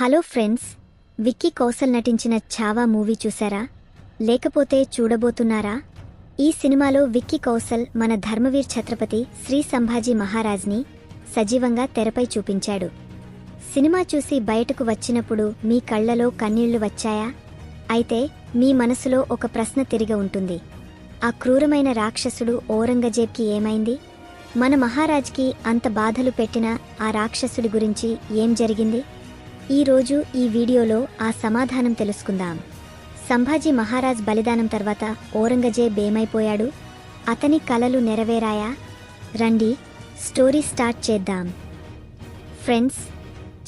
Hello friends Vicky Kaushal నటించిన Chhaava movie చూసారా? లేకపోతే చూడబోతున్నారా? ఈ సినిమాలో విక్కీ కౌశల్ మన ధర్మవీర్ ఛత్రపతి శ్రీ సంభాజీ మహారాజ్ని సజీవంగా తెరపై చూపించాడు. సినిమా చూసి బయటకు వచ్చినప్పుడు మీ కళ్ళలో కన్నీళ్ళు వచ్చాయా? అయితే మీ మనసులో ఒక ప్రశ్న తిరిగి ఉంటుంది. ఆ క్రూరమైన రాక్షసుడు ఔరంగజేబ్కి ఏమైంది? మన మహారాజ్కి అంత బాధలు పెట్టిన ఆ రాక్షసుడి గురించి ఏం జరిగింది? ఈరోజు ఈ వీడియోలో ఆ సమాధానం తెలుసుకుందాం. సంభాజీ మహారాజ్ బలిదానం తర్వాత ఔరంగజేబ్ ఏమైపోయాడు? అతని కలలు నెరవేరాయా? రండి స్టోరీ స్టార్ట్ చేద్దాం. ఫ్రెండ్స్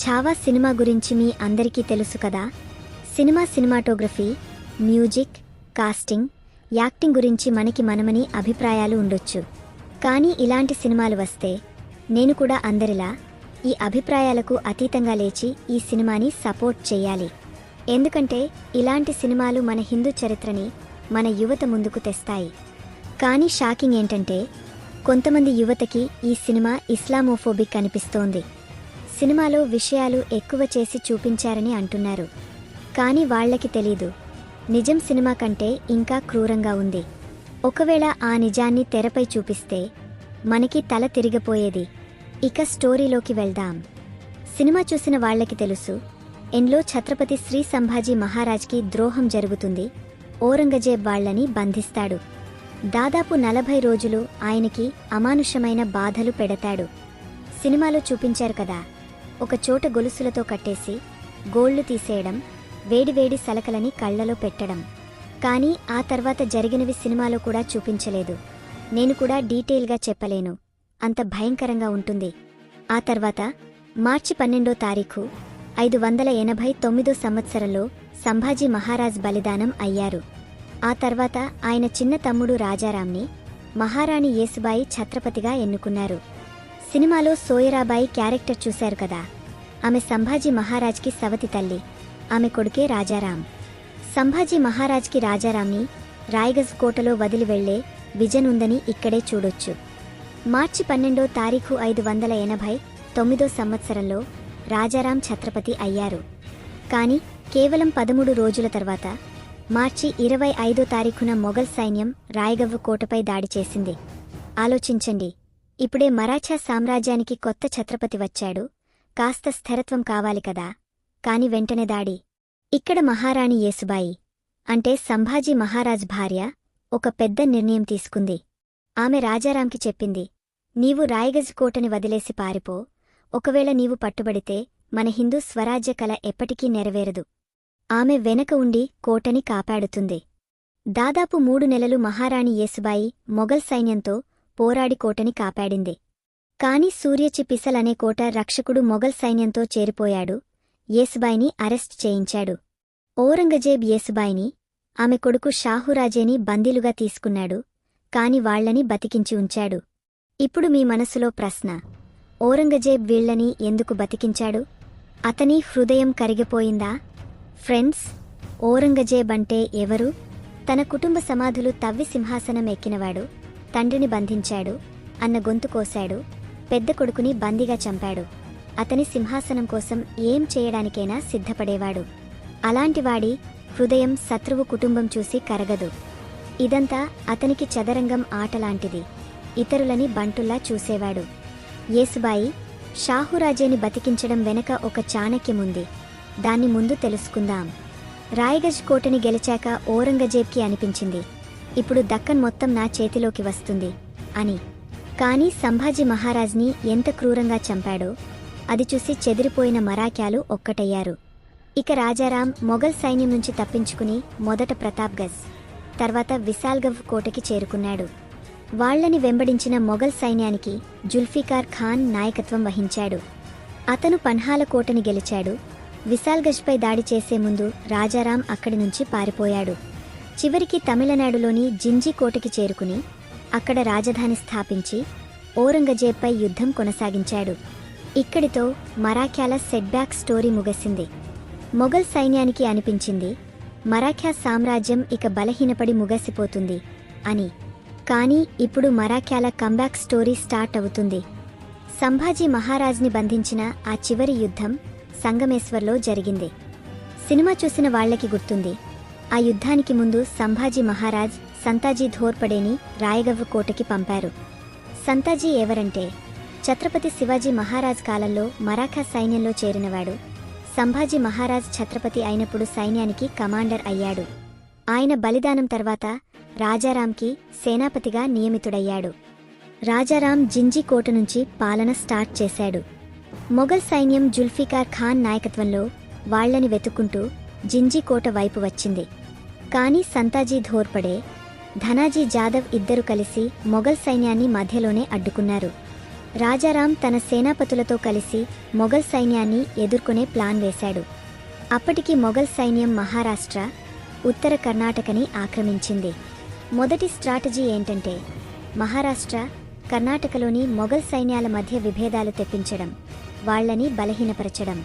ఛావా సినిమా గురించి మీ అందరికీ తెలుసు కదా? Cinema cinematography music casting acting గురించి మనకి మనమని అభిప్రాయాలు ఉండొచ్చు. కానీ ఇలాంటి సినిమాలు వస్తే నేను కూడా అందరిలా ఈ అభిప్రాయాలకు అతీతంగా లేచి ఈ సినిమాని సపోర్ట్ చేయాలి. ఎందుకంటే ఇలాంటి సినిమాలు మన హిందూ చరిత్రని మన యువత ముందుకు తెస్తాయి. కానీ షాకింగ్ ఏంటంటే కొంతమంది యువతకి ఈ సినిమా ఇస్లామోఫోబిక్ అనిపిస్తోంది. సినిమాలో విషయాలు ఎక్కువ చేసి చూపించారని అంటున్నారు. కానీ వాళ్ళకి తెలీదు. నిజం సినిమా కంటే ఇంకా క్రూరంగా ఉంది. ఒకవేళ ఆ నిజాన్ని తెరపై చూపిస్తే మనకి తల తిరిగిపోయేది. ఇక స్టోరీలోకి వెళ్దాం. సినిమా చూసిన వాళ్ళకి తెలుసు ఎన్లో ఛత్రపతి శ్రీ సంభాజీ మహారాజ్కి ద్రోహం జరుగుతుంది ఓరంగజేబ్ వాళ్ళని బంధిస్తాడు. దాదాపు నలభై రోజులు ఆయనకి అమానుషమైన బాధలు పెడతాడు. సినిమాలో చూపించారు కదా ఒక చోట గొలుసులతో కట్టేసి గోళ్ళు తీసేయడం వేడివేడి సలకలని కళ్ళలో పెట్టడం. కానీ ఆ తర్వాత జరిగినవి సినిమాలో కూడా చూపించలేదు. నేను కూడా డీటెయిల్గా చెప్పలేను. అంత భయంకరంగా ఉంటుంది. ఆ తర్వాత మార్చి పన్నెండో తారీఖు ఐదు వందల ఎనభై తొమ్మిదో సంవత్సరంలో సంభాజీ మహారాజ్ బలిదానం అయ్యారు. ఆ తర్వాత ఆయన చిన్న తమ్ముడు రాజారాంని మహారాణి యేసుబాయి ఛత్రపతిగా ఎన్నుకున్నారు. సినిమాలో సోయరాబాయి క్యారెక్టర్ చూశారు కదా. ఆమె సంభాజీ మహారాజ్కి సవతి తల్లి ఆమె కొడుకే రాజారాం. సంభాజీ మహారాజ్కి రాజారాంని రాయగజ్ కోటలో వదిలి వెళ్ళే విజన్ ఉందని ఇక్కడే చూడొచ్చు. మార్చి పన్నెండో తారీఖు ఐదు వందల ఎనభై తొమ్మిదో సంవత్సరంలో రాజారాం ఛత్రపతి అయ్యారు. కాని కేవలం పదమూడు రోజుల తర్వాత మార్చి ఇరవై ఐదో తారీఖున మొఘల్ సైన్యం రాయగవ్వ కోటపై దాడి చేసింది. ఆలోచించండి ఇప్పుడే మరాఠా సామ్రాజ్యానికి కొత్త ఛత్రపతి వచ్చాడు. కాస్త స్థిరత్వం కావాలి కదా. కాని వెంటనే దాడి. ఇక్కడ మహారాణి యేసుబాయి అంటే సంభాజీ మహారాజ్ భార్య ఒక పెద్ద నిర్ణయం తీసుకుంది. ఆమె రాజారాంకి చెప్పింది నీవు రాయగజ్ కోటని వదిలేసి పారిపో. ఒకవేళ నీవు పట్టుబడితే మన హిందూ స్వరాజ్య కల ఎప్పటికీ నెరవేరదు. ఆమె వెనక ఉండి కోటని కాపాడుతుంది. దాదాపు మూడు నెలలు మహారాణి యేసుబాయి మొఘల్ సైన్యంతో పోరాడి కోటని కాపాడింది. కాని సూర్యచి పిసల్ అనే కోట రక్షకుడు మొఘల్ సైన్యంతో చేరిపోయాడు. యేసుబాయిని అరెస్ట్ చేయించాడు. ఔరంగజేబ్ యేసుబాయిని ఆమె కొడుకు షాహురాజేని బందీలుగా తీసుకున్నాడు. కాని వాళ్ళని బతికించి ఉంచాడు. ఇప్పుడు మీ మనసులో ప్రశ్న ఔరంగజేబ్ వీళ్ళని ఎందుకు బతికించాడు? అతని హృదయం కరిగిపోయిందా? ఫ్రెండ్స్ ఔరంగజేబ్ అంటే ఎవరు? తన కుటుంబ సమాధులు తవ్వి సింహాసనం ఎక్కినవాడు తండ్రిని బంధించాడు అన్న గొంతు కోశాడు పెద్ద కొడుకుని బందీగా చంపాడు. అతని సింహాసనం కోసం ఏం చేయడానికైనా సిద్ధపడేవాడు. అలాంటివాడి హృదయం శత్రువు కుటుంబం చూసి కరగదు. ఇదంతా అతనికి చదరంగం ఆటలాంటిది. ఇతరులని బంటుల్లా చూసేవాడు. యేసుబాయి షాహురాజేని బతికించడం వెనక ఒక చాణక్యముంది. దాన్ని ముందు తెలుసుకుందాం. రాయగజ్ కోటని గెలిచాక ఓరంగజేబ్కి అనిపించింది. ఇప్పుడు దక్కన్ మొత్తం నా చేతిలోకి వస్తుంది అని. కానీ సంభాజీ మహారాజ్ని ఎంత క్రూరంగా చంపాడో అది చూసి చెదిరిపోయిన మరాఖ్యాలు ఒక్కటయ్యారు. ఇక రాజారాం మొఘల్ సైన్యం నుంచి తప్పించుకుని మొదట ప్రతాప్గజ్. తర్వాత విశాల్గవ్ కోటకి చేరుకున్నాడు. వాళ్ళని వెంబడించిన మొఘల్ సైన్యానికి జుల్ఫికార్ ఖాన్ నాయకత్వం వహించాడు. అతను పన్హాల కోటని గెలిచాడు. విశాల్గజ్పై దాడి చేసే ముందు రాజారాం అక్కడి నుంచి పారిపోయాడు. చివరికి తమిళనాడులోని జింజి కోటకి చేరుకుని అక్కడ రాజధాని స్థాపించి ఔరంగజేబ్పై యుద్ధం కొనసాగించాడు. ఇక్కడితో మరాఖ్యాల సెట్బ్యాక్ స్టోరీ ముగిసింది. మొఘల్ సైన్యానికి అనిపించింది మరాఠ్యా సామ్రాజ్యం ఇక బలహీనపడి ముగసిపోతుంది అని. కానీ ఇప్పుడు మరాఠ్యాల కంబ్యాక్ స్టోరీ స్టార్ట్ అవుతుంది. సంభాజీ మహారాజ్ని బంధించిన ఆ చివరి యుద్ధం సంగమేశ్వర్లో జరిగింది. సినిమా చూసిన వాళ్ళకి గుర్తుంది. ఆ యుద్ధానికి ముందు సంభాజీ మహారాజ్ సంతాజీ ధోర్పడేని రాయగవ్వ కోటకి పంపారు. సంతాజీ ఎవరంటే ఛత్రపతి శివాజీ మహారాజ్ కాలంలో మరాఠా సైన్యంలో చేరినవాడు. సంభాజీ మహారాజ్ ఛత్రపతి అయినప్పుడు సైన్యానికి కమాండర్ అయ్యాడు. ఆయన బలిదానం తర్వాత రాజారాంకి సేనాపతిగా నియమితుడయ్యాడు. రాజారాం జింజీ కోట నుంచి పాలన స్టార్ట్ చేశాడు. మొఘల్ సైన్యం జుల్ఫికార్ ఖాన్ నాయకత్వంలో వాళ్ళని వెతుక్కుంటూ జింజీ కోట వైపు వచ్చింది. కానీ సంతాజీ ధోర్పడే ధనాజీ జాదవ్ ఇద్దరు కలిసి మొఘల్ సైన్యాన్ని మధ్యలోనే అడ్డుకున్నారు. రాజారాం తన సేనాపతులతో కలిసి మొఘల్ సైన్యాన్ని ఎదుర్కొనే ప్లాన్ వేశాడు. అప్పటికి మొఘల్ సైన్యం మహారాష్ట్ర ఉత్తర కర్ణాటకని ఆక్రమించింది. మొదటి స్ట్రాటజీ ఏంటంటే మహారాష్ట్ర కర్ణాటకలోని మొఘల్ సైన్యాల మధ్య విభేదాలు తెప్పించడం వాళ్ళని బలహీనపరచడం.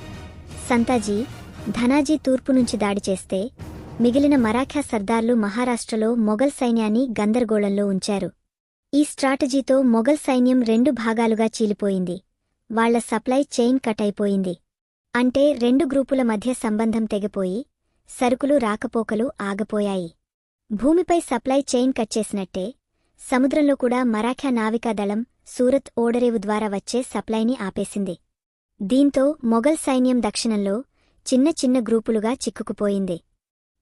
సంతాజీ ధనాజీ తూర్పు నుంచి దాడి చేస్తే మిగిలిన మరాఠా సర్దార్లు మహారాష్ట్రలో మొఘల్ సైన్యాన్ని గందరగోళంలో ఉంచారు. ఈ స్ట్రాటజీతో మొఘల్ సైన్యం రెండు భాగాలుగా చీలిపోయింది. వాళ్ళ సప్లై చైన్ కట్ అయిపోయింది. అంటే రెండు గ్రూపుల మధ్య సంబంధం తెగిపోయి సరుకులు రాకపోకలు ఆగపోయాయి. భూమిపై సప్లై చైన్ కట్ చేసినట్టే సముద్రంలో కూడా మరాఠా నావికాదళం సూరత్ ఓడరేవు ద్వారా వచ్చే సప్లైని ఆపేసింది. దీంతో మొఘల్ సైన్యం దక్షిణంలో చిన్న చిన్న గ్రూపులుగా చిక్కుకుపోయింది.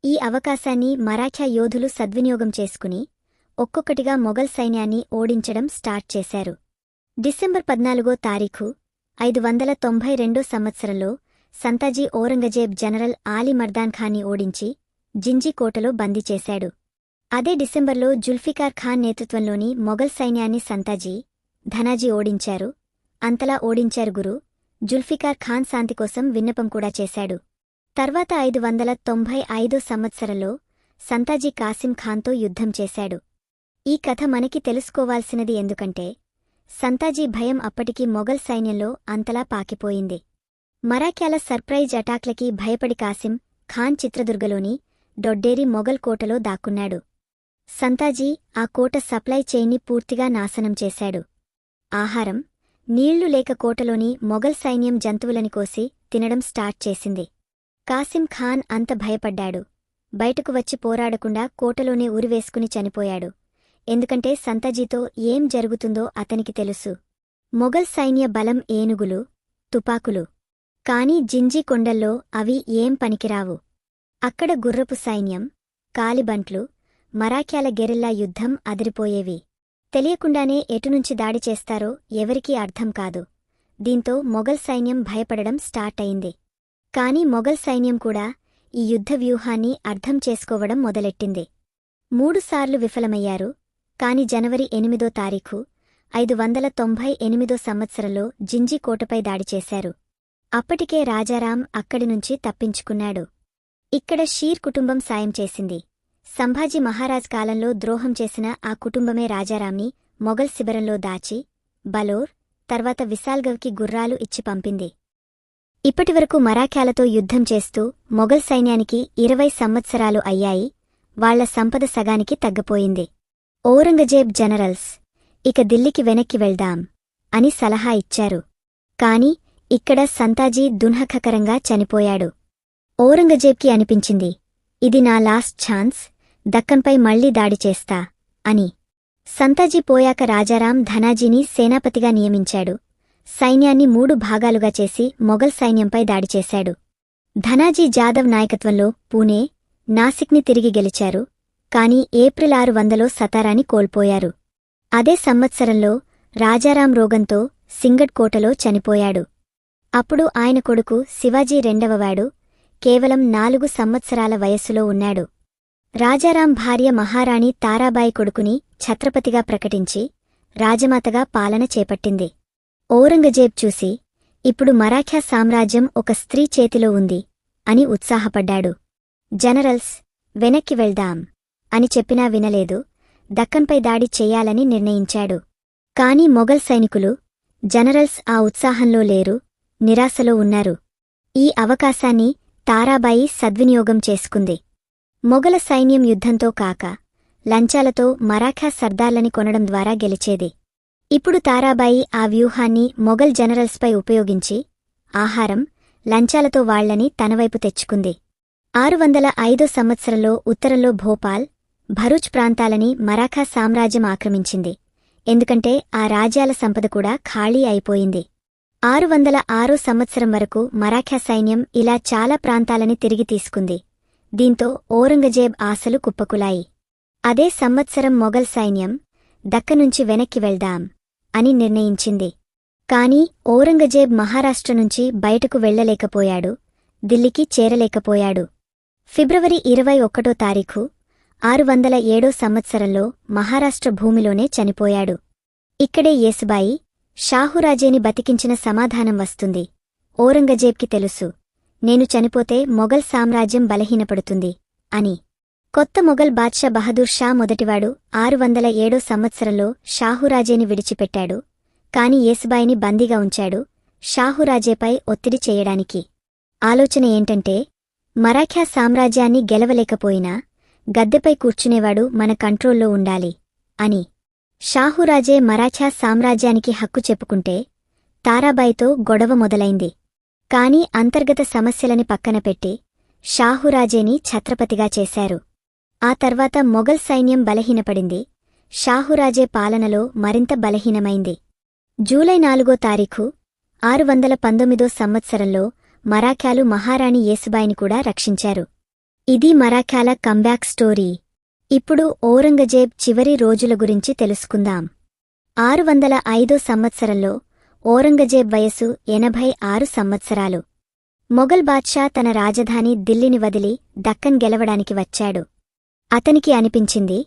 ఈ అవకాశాన్ని మరాఠా యోధులు సద్వినియోగం చేసుకుని ఒక్కొక్కటిగా మొఘల్ సైన్యాన్ని ఓడించడం స్టార్ట్ చేశారు. డిసెంబర్ పద్నాలుగో తారీఖు ఐదు వందల తొంభై రెండో సంవత్సరంలో సంతాజీ ఔరంగజేబ్ జనరల్ ఆలీ మర్దాన్ ఖాన్ని ఓడించి జింజీ కోటలో బందీ చేశాడు. అదే డిసెంబర్లో జుల్ఫికార్ ఖాన్ నేతృత్వంలోని మొఘల్ సైన్యాన్ని సంతాజీ ధనాజీ ఓడించారు. అంతలా ఓడించారు గురు జుల్ఫికార్ ఖాన్ శాంతి కోసం విన్నపం కూడా చేశాడు. తర్వాత ఐదు వందల తొంభై ఐదో సంవత్సరంలో సంతాజీ కాసిం ఖాన్తో యుద్ధం చేశాడు. ఈ కథ మనకి తెలుసుకోవాల్సినది ఎందుకంటే సంతాజీ భయం అప్పటికి మొఘల్ సైన్యంలో అంతలా పాకిపోయింది. మరాక్యాల సర్ప్రైజ్ అటాక్లకి భయపడి కాసిం ఖాన్ చిత్రదుర్గలోని డొడ్డేరి మొఘల్ కోటలో దాక్కున్నాడు. సంతాజీ ఆ కోట సప్లై చైన్ని పూర్తిగా నాశనం చేశాడు. ఆహారం నీళ్ళు లేక కోటలోని మొఘల్ సైన్యం జంతువులని కోసి తినడం స్టార్ట్ చేసింది. కాసిం ఖాన్ అంత భయపడ్డాడు. బయటకు వచ్చి పోరాడకుండా కోటలోనే ఉరివేసుకుని చనిపోయాడు. ఎందుకంటే సంతజీతో ఏం జరుగుతుందో అతనికి తెలుసు. మొఘల్ సైన్య బలం ఏనుగులు తుపాకులు. కాని జింజీ కొండల్లో అవి ఏం పనికిరావు. అక్కడ గుర్రపు సైన్యం కాలిబంట్లు మరాక్యాల గెరిల్లా యుద్ధం అదిరిపోయేవి. తెలియకుండానే ఎటునుంచి దాడి చేస్తారో ఎవరికీ అర్థం కాదు. దీంతో మొఘల్ సైన్యం భయపడడం స్టార్ట్ అయింది. కాని మొఘల్ సైన్యం కూడా ఈ యుద్ధ వ్యూహాన్ని అర్థం చేసుకోవడం మొదలెట్టింది. మూడుసార్లు విఫలమయ్యారు కాని జనవరి ఎనిమిదో తారీఖు ఐదు వందల తొంభై ఎనిమిదో సంవత్సరంలో జింజీ కోటపై దాడి చేశారు. అప్పటికే రాజారాం అక్కడి నుంచి తప్పించుకున్నాడు. ఇక్కడ షీర్ కుటుంబం సాయం చేసింది. సంభాజీ మహారాజ్ కాలంలో ద్రోహం చేసిన ఆ కుటుంబమే రాజారాంని మొఘల్ శిబిరంలో దాచి బలోర్ తర్వాత విశాల్గవ్కి గుర్రాలు ఇచ్చి పంపింది. ఇప్పటివరకు మరాఖ్యాలతో యుద్ధం చేస్తూ మొఘల్ సైన్యానికి ఇరవై సంవత్సరాలు అయ్యాయి వాళ్ళ సంపద సగానికి తగ్గపోయింది. ఔరంగజేబ్ జనరల్స్ ఇక దిల్లీకి వెనక్కి వెళ్దాం అని సలహా ఇచ్చారు. కాని ఇక్కడ సంతాజీ దున్హఖకరంగా చనిపోయాడు. ఔరంగజేబ్కి అనిపించింది ఇది నా లాస్ట్ ఛాన్స్ దక్కన్పై మళ్ళీ దాడి చేస్తా అని. సంతాజీ పోయాక రాజారాం ధనాజీని సేనాపతిగా నియమించాడు. సైన్యాన్ని మూడు భాగాలుగా చేసి మొఘల్ సైన్యంపై దాడి చేశాడు. ధనాజీ జాదవ్ నాయకత్వంలో పూణే నాసిక్ని తిరిగి గెలిచారు. కాని ఏప్రిల్ ఆరు వందలో సతారాని కోల్పోయారు. అదే సంవత్సరంలో రాజారాం రోగంతో సింగడ్ కోటలో చనిపోయాడు. అప్పుడు ఆయన కొడుకు శివాజీ రెండవవాడు కేవలం నాలుగు సంవత్సరాల వయస్సులో ఉన్నాడు. రాజారాం భార్య మహారాణి తారాబాయి కొడుకుని ఛత్రపతిగా ప్రకటించి రాజమాతగా పాలన చేపట్టింది. ఔరంగజేబ్ చూసి ఇప్పుడు మరాఠా సామ్రాజ్యం ఒక స్త్రీ చేతిలో ఉంది అని ఉత్సాహపడ్డాడు. జనరల్స్ వెనక్కి వెళ్దాం. అని చెప్పినా వినలేదు. దక్కన్పై దాడి చెయ్యాలని నిర్ణయించాడు. కాని మొఘల్ సైనికులు జనరల్స్ ఆ ఉత్సాహంలో లేరు నిరాశలో ఉన్నారు. ఈ అవకాశాన్ని తారాబాయి సద్వినియోగం చేసుకుంది. మొఘల సైన్యం యుద్ధంతో కాక లంచాలతో మరాఠా సర్దార్లని కొనడం ద్వారా గెలిచేది. ఇప్పుడు తారాబాయి ఆ వ్యూహాన్ని మొఘల్ జనరల్స్పై ఉపయోగించి ఆహారం లంచాలతో వాళ్ళని తనవైపు తెచ్చుకుంది. ఆరు వందల ఐదో సంవత్సరంలో ఉత్తరంలో భోపాల్ భరూచ్ ప్రాంతాలని మరాఠా సామ్రాజ్యం ఆక్రమించింది. ఎందుకంటే ఆ రాజ్యాల సంపద కూడా ఖాళీ అయిపోయింది. ఆరు వందల ఆరో సంవత్సరం వరకు మరాఠా సైన్యం ఇలా చాలా ప్రాంతాలని తిరిగి తీసుకుంది. దీంతో ఔరంగజేబ్ ఆశలు కుప్పకులాయి. అదే సంవత్సరం మొఘల్ సైన్యం దక్కనుంచి వెనక్కి వెళ్దాం అని నిర్ణయించింది. కాని ఔరంగజేబ్ మహారాష్ట్ర నుంచి బయటకు వెళ్ళలేకపోయాడు ఢిల్లీకి చేరలేకపోయాడు. ఫిబ్రవరి ఇరవై ఒకటో తారీఖు ఆరు వందల ఏడో సంవత్సరంలో మహారాష్ట్ర భూమిలోనే చనిపోయాడు. ఇక్కడే యేసుబాయి షాహురాజేని బతికించిన సమాధానం వస్తుంది. ఓరంగజేబ్కి తెలుసు నేను చనిపోతే మొఘల్ సామ్రాజ్యం బలహీనపడుతుంది అని. కొత్త మొఘల్ బాద్షా బహదూర్ షా మొదటివాడు ఆరు వందల ఏడో సంవత్సరంలో షాహురాజేని విడిచిపెట్టాడు కాని యేసుబాయిని బందీగా ఉంచాడు షాహురాజేపై ఒత్తిడి చేయడానికి. ఆలోచన ఏంటంటే మరాఖ్యా సామ్రాజ్యాన్ని గెలవలేకపోయినా గద్దెపై కూర్చునేవాడు మన కంట్రోల్లో ఉండాలి అని. షాహురాజే మరాఠా సామ్రాజ్యానికి హక్కు చెప్పుకుంటే తారాబాయితో గొడవ మొదలైంది. కాని అంతర్గత సమస్యలని పక్కనపెట్టి షాహురాజేని ఛత్రపతిగా చేశారు. ఆ తర్వాత మొఘల్ సైన్యం బలహీనపడింది. షాహురాజే పాలనలో మరింత బలహీనమైంది. జూలై నాలుగో తారీఖు ఆరు వందల పంతొమ్మిదో సంవత్సరంలో మరాఠాలు మహారాణి యేసుబాయిని కూడా రక్షించారు. ఇది మరాఠాల కంబ్యాక్ స్టోరీ ఇప్పుడు ఔరంగజేబ్ చివరి రోజుల గురించి తెలుసుకుందాం. ఆరు వందల ఐదో సంవత్సరంలో ఔరంగజేబ్ వయసు ఎనభై ఆరు సంవత్సరాలు. మొఘల్ బాద్షా తన రాజధాని ఢిల్లీని వదిలి దక్కన్ గెలవడానికి వచ్చాడు. అతనికి అనిపించింది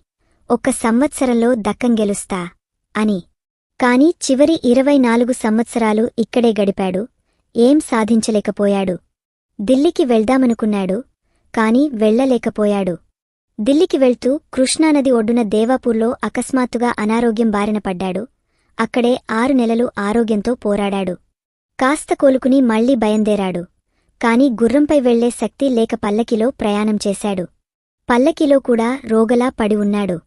ఒక్క సంవత్సరంలో దక్కం గెలుస్తా అని. కాని చివరి ఇరవై నాలుగు సంవత్సరాలు ఇక్కడే గడిపాడు ఏం సాధించలేకపోయాడు. ఢిల్లీకి వెళ్దామనుకున్నాడు కాని వెళ్ళలేకపోయాడు ఢిల్లీకి వెళ్తూ కృష్ణానది ఒడ్డున దేవాపూర్లో అకస్మాత్తుగా అనారోగ్యం బారిన పడ్డాడు. అక్కడే ఆరు నెలలు ఆరోగ్యంతో పోరాడాడు. కాస్త కోలుకుని మళ్ళీ బయందేరాడు. కాని గుర్రంపై వెళ్ళే శక్తి లేక పల్లకిలో ప్రయాణం చేశాడు. పల్లకిలో కూడా రోగలా పడి ఉన్నాడు.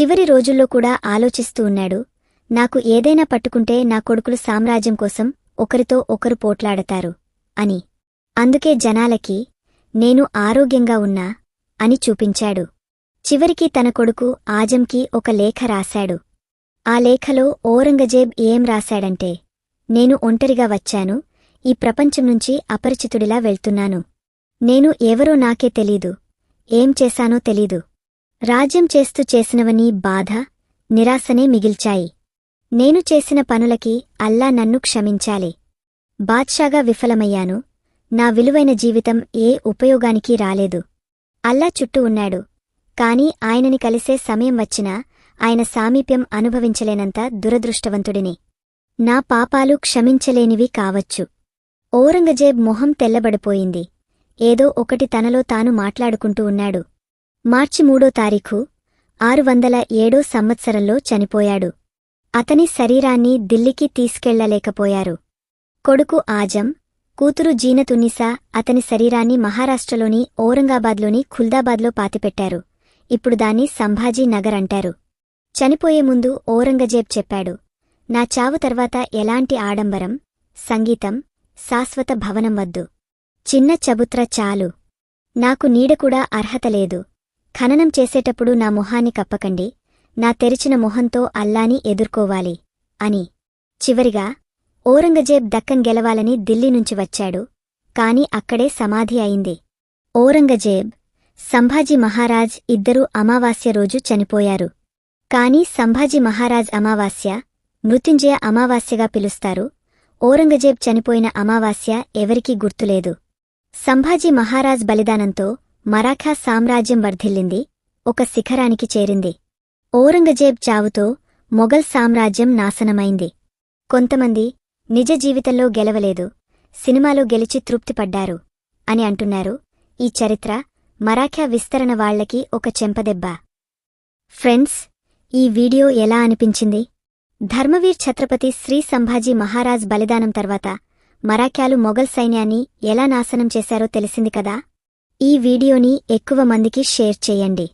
చివరి రోజుల్లో కూడా ఆలోచిస్తూ ఉన్నాడు. నాకు ఏదైనా పట్టుకుంటే నా కొడుకులు సామ్రాజ్యం కోసం ఒకరితో ఒకరు పోట్లాడతారు అని. అందుకే జనాలకి నేను ఆరోగ్యంగా ఉన్నా అని చూపించాడు. చివరికి తన కొడుకు ఆజంకి ఒక లేఖ రాశాడు. ఆ లేఖలో ఔరంగజేబ్ ఏం రాశాడంటే నేను ఒంటరిగా వచ్చాను ఈ ప్రపంచం నుంచి అపరిచితుడిలా వెళ్తున్నాను. నేను ఎవరో నాకే తెలీదు ఏం చేశానో తెలీదు. రాజ్యం చేస్తూ చేసినవనీ బాధ నిరాశనే మిగిల్చాయి. నేను చేసిన పనులకి అల్లా నన్ను క్షమించాలి. బాద్షాగా విఫలమయ్యాను నా విలువైన జీవితం ఏ ఉపయోగానికి రాలేదు. అల్లా చుట్టూ ఉన్నాడు. కాని ఆయనని కలిసే సమయం వచ్చినా ఆయన సామీప్యం అనుభవించలేనంత దురదృష్టవంతుడిని. నా పాపాలు క్షమించలేనివి కావచ్చు. ఔరంగజేబ్ మొహం తెల్లబడిపోయింది. ఏదో ఒకటి తనలో తాను మాట్లాడుకుంటూ ఉన్నాడు. మార్చి మూడో తారీఖు ఆరు వందల ఏడో సంవత్సరంలో చనిపోయాడు. అతని శరీరాన్ని దిల్లీకి తీసుకెళ్ళలేకపోయారు. కొడుకు ఆజం కూతురు జీనతున్నిసా అతని శరీరాన్ని మహారాష్ట్రలోని ఔరంగాబాద్లోని ఖుల్దాబాద్లో పాతిపెట్టారు. ఇప్పుడు దాన్ని సంభాజీ నగర్ అంటారు. చనిపోయే ముందు ఔరంగజేబ్ చెప్పాడు. నా చావు తర్వాత ఎలాంటి ఆడంబరం సంగీతం శాశ్వత భవనం వద్దు. చిన్న చబుత్ర చాలు. నాకు నీడకూడా అర్హత లేదు. ఖననం చేసేటప్పుడు నా మొహాన్ని కప్పకండి. నా తెరిచిన మొహంతో అల్లాని ఎదుర్కోవాలి. అని. చివరిగా ఔరంగజేబ్ దక్కన్ గెలవాలని ఢిల్లీ నుంచి వచ్చాడు కాని అక్కడే సమాధి అయింది. ఔరంగజేబ్ సంభాజీ మహారాజ్ ఇద్దరూ అమావాస్య రోజు చనిపోయారు. కాని సంభాజీ మహారాజ్ అమావాస్య మృత్యుంజయ అమావాస్యగా పిలుస్తారు. ఔరంగజేబ్ చనిపోయిన అమావాస్య ఎవరికీ గుర్తులేదు. సంభాజీ మహారాజ్ బలిదానంతో మరాఠా సామ్రాజ్యం వర్ధిల్లింది ఒక శిఖరానికి చేరింది. ఔరంగజేబ్ చావుతో మొఘల్ సామ్రాజ్యం నాశనమైంది. కొంతమంది నిజ జీవితంలో గెలవలేదు. సినిమాలో గెలిచి తృప్తిపడ్డారు అని అంటున్నారు. ఈ చరిత్ర మరాఖ్యా విస్తరణ వాళ్ళకి ఒక చెంపదెబ్బ. ఫ్రెండ్స్ ఈ వీడియో ఎలా అనిపించింది? ధర్మవీర్ ఛత్రపతి శ్రీ సంభాజీ మహారాజ్ బలిదానం తర్వాత మరాఖ్యాలు మొఘల్ సైన్యాన్ని ఎలా నాశనం చేశారో తెలిసింది కదా? ఈ వీడియోని ఎక్కువ మందికి షేర్ చేయండి.